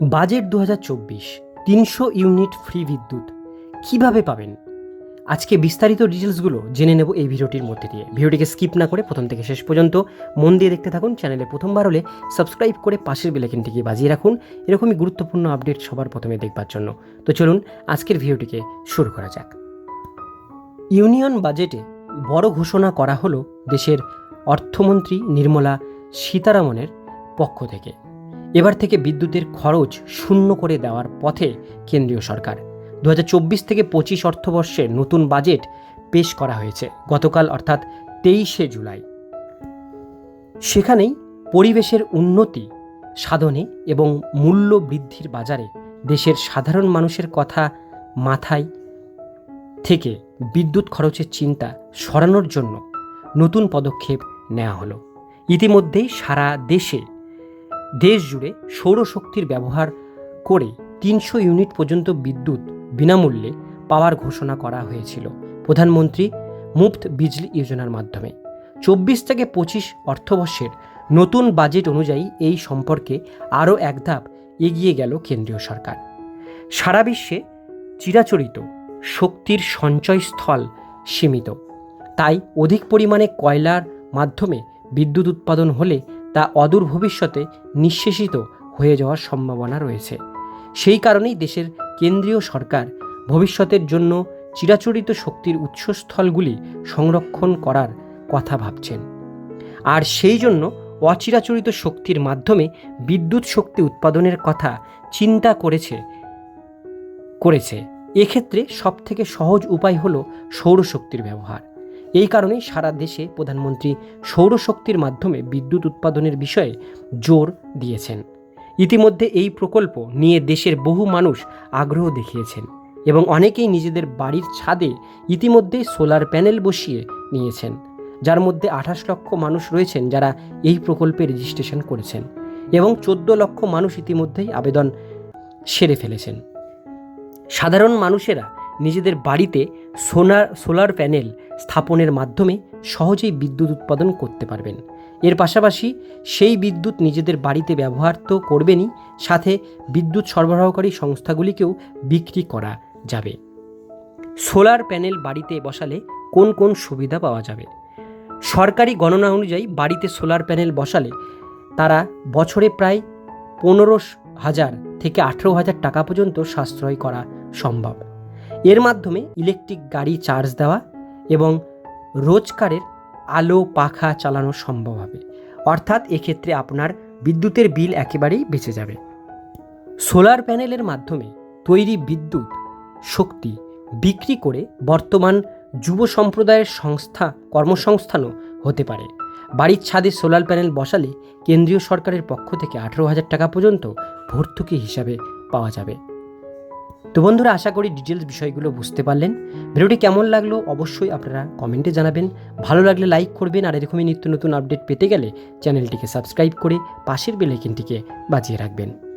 Budget দু হাজার চব্বিশ, তিনশো ইউনিট ফ্রি বিদ্যুৎ, কীভাবে পাবেন? আজকে বিস্তারিত ডিটেলসগুলো জেনে নেব এই ভিডিওটির মধ্যে দিয়ে। ভিডিওটিকে স্কিপ না করে প্রথম থেকে শেষ পর্যন্ত মন দিয়ে দেখতে থাকুন, চ্যানেলে প্রথমবার হলে সাবস্ক্রাইব করে পাশের বেলাইকিনটিকে বাজিয়ে রাখুন, এরকমই গুরুত্বপূর্ণ আপডেট সবার প্রথমে দেখবার জন্য। তো চলুন আজকের ভিডিওটিকে শুরু করা যাক। ইউনিয়ন বাজেটে বড় ঘোষণা করা হলো দেশের অর্থমন্ত্রী নির্মলা সীতারামনের পক্ষ থেকে। এবার থেকে বিদ্যুতের খরচ শূন্য করে দেওয়ার পথে কেন্দ্রীয় সরকার। দু হাজার চব্বিশ থেকে পঁচিশ অর্থবর্ষের নতুন বাজেট পেশ করা হয়েছে, গতকাল অর্থাৎ তেইশে জুলাই। সেখানেই পরিবেশের উন্নতি, সাধনে এবং মূল্য বৃদ্ধির বাজারে দেশের সাধারণ মানুষের কথা মাথায় থেকে বিদ্যুৎ খরচের চিন্তা সরানোর জন্য নতুন পদক্ষেপ নেওয়া হলো। ইতিমধ্যেই সারা দেশে দেশ জুড়ে সৌরশক্তির ব্যবহার করে তিনশো ইউনিট পর্যন্ত বিদ্যুৎ বিনামূল্যে পাওয়ার ঘোষণা করা হয়েছিল প্রধানমন্ত্রী মুফত বিজলি যোজনার মাধ্যমে। চব্বিশ থেকে পঁচিশ অর্থবর্ষের নতুন বাজেট অনুযায়ী এই সম্পর্কে আরও এক ধাপ এগিয়ে গেল কেন্দ্রীয় সরকার। সারা বিশ্বে চিরাচরিত শক্তির সঞ্চয়স্থল সীমিত। তাই অধিক পরিমাণে কয়লার মাধ্যমে বিদ্যুৎ উৎপাদন হলে তা অদূর ভবিষ্যতে নিঃশেষিত হয়ে যাওয়ার সম্ভাবনা রয়েছে। সেই কারণেই দেশের কেন্দ্রীয় সরকার ভবিষ্যতের জন্য চিরাচরিত শক্তির উৎসস্থলগুলি সংরক্ষণ করার কথা ভাবছেন। আর সেই জন্য অচিরাচরিত শক্তির মাধ্যমে বিদ্যুৎ শক্তি উৎপাদনের কথা চিন্তা করেছে করেছে। এক্ষেত্রে সবথেকে সহজ উপায় হল সৌরশক্তির ব্যবহার। এই কারণেই সারা দেশে প্রধানমন্ত্রী সৌরশক্তির মাধ্যমে বিদ্যুৎ উৎপাদনের বিষয়ে জোর দিয়েছেন। ইতিমধ্যে এই প্রকল্প নিয়ে দেশের বহু মানুষ আগ্রহ দেখিয়েছেন এবং অনেকেই নিজেদের বাড়ির ছাদে ইতিমধ্যেই সোলার প্যানেল বসিয়ে নিয়েছেন, যার মধ্যে আঠাশ লক্ষ মানুষ রয়েছেন যারা এই প্রকল্পে রেজিস্ট্রেশন করেছেন এবং চোদ্দ লক্ষ মানুষ ইতিমধ্যেই আবেদন সেরে ফেলেছেন। সাধারণ মানুষেরা নিজেদের বাড়িতে সোনার, সোলার প্যানেল স্থাপনের মাধ্যমে সহজেই বিদ্যুৎ উৎপাদন করতে পারবেন। এর পাশাপাশি সেই বিদ্যুৎ নিজেদের বাড়িতে ব্যবহার তো করবেনই, সাথে বিদ্যুৎ সরবরাহকারী সংস্থাগুলিকেও বিক্রি করা যাবে। সোলার প্যানেল বাড়িতে বসালে কোন কোন সুবিধা পাওয়া যাবে? সরকারি গণনা অনুযায়ী বাড়িতে সোলার প্যানেল বসালে তারা বছরে প্রায় পনেরো হাজার থেকে আঠেরো হাজার টাকা পর্যন্ত সাশ্রয় করা সম্ভব। এর মাধ্যমে ইলেকট্রিক গাড়ি চার্জ দেওয়া এবং রোজকারের আলো পাখা চালানো সম্ভব হবে। অর্থাৎ এক্ষেত্রে আপনার বিদ্যুতের বিল একেবারেই বেঁচে যাবে। সোলার প্যানেলের মাধ্যমে তৈরি বিদ্যুৎ শক্তি বিক্রি করে বর্তমান যুব সম্প্রদায়ের সংস্থা, কর্মসংস্থানও হতে পারে। বাড়ির ছাদে সোলার প্যানেল বসালে কেন্দ্রীয় সরকারের পক্ষ থেকে আঠেরো হাজার টাকা পর্যন্ত ভর্তুকি হিসাবে পাওয়া যাবে। তো বন্ধুরা, আশা করি ডিটেলস বিষয়গুলো বুঝতে পারলেন। ভিডিওটি কেমন লাগল অবশ্যই আপনারা কমেন্টে জানাবেন। ভালো লাগলে লাইক করবেন আর এরকমই নিত্য নতুন আপডেট পেতে গেলে চ্যানেলটিকে সাবস্ক্রাইব করে পাশের বেলাইকিনটিকে বাজিয়ে রাখবেন।